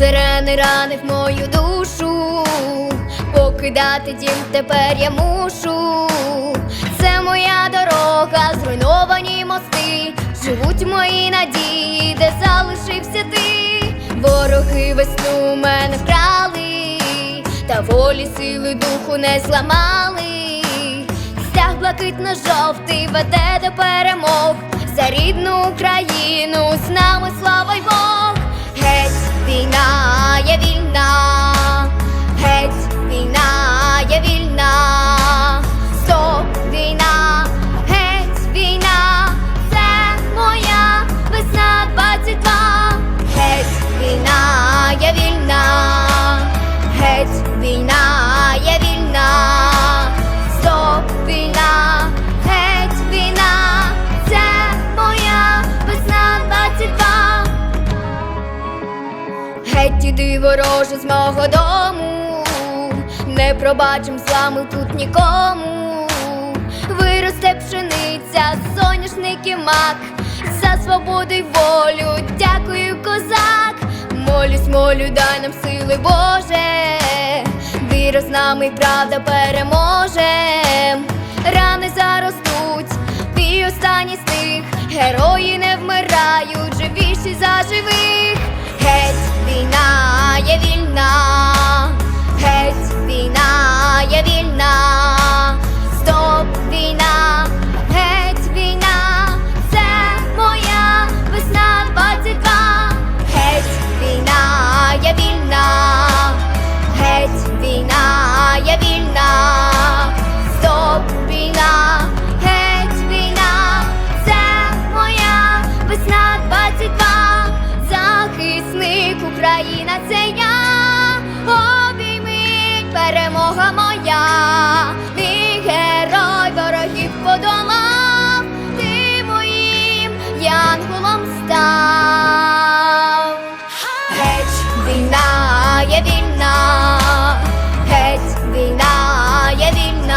не ранив мою душу, покидати дім тепер я мушу. Це моя дорога, зруйновані мости, живуть мої надії, де залишився ти. Вороги весну мене вкрали, та волі сили духу не зламали. Стяг блакитно-жовтий веде до перемог за рідну Україну, Геть іди вороже з мого дому, не пробачим з вами тут нікому. Виросте пшениця, соняшник і мак, за свободу й волю, дякую, козак. Молюсь, молю, дай нам сили, Боже, віра з нами, правда переможе. Рани заростуть, твій останній стих, герої не вмирають, живіші за живих. Україна, це я обійми, перемога моя, мій герой ворогів подолав, ти моїм янголом став. Геть війна, є війна, геть війна, є війна.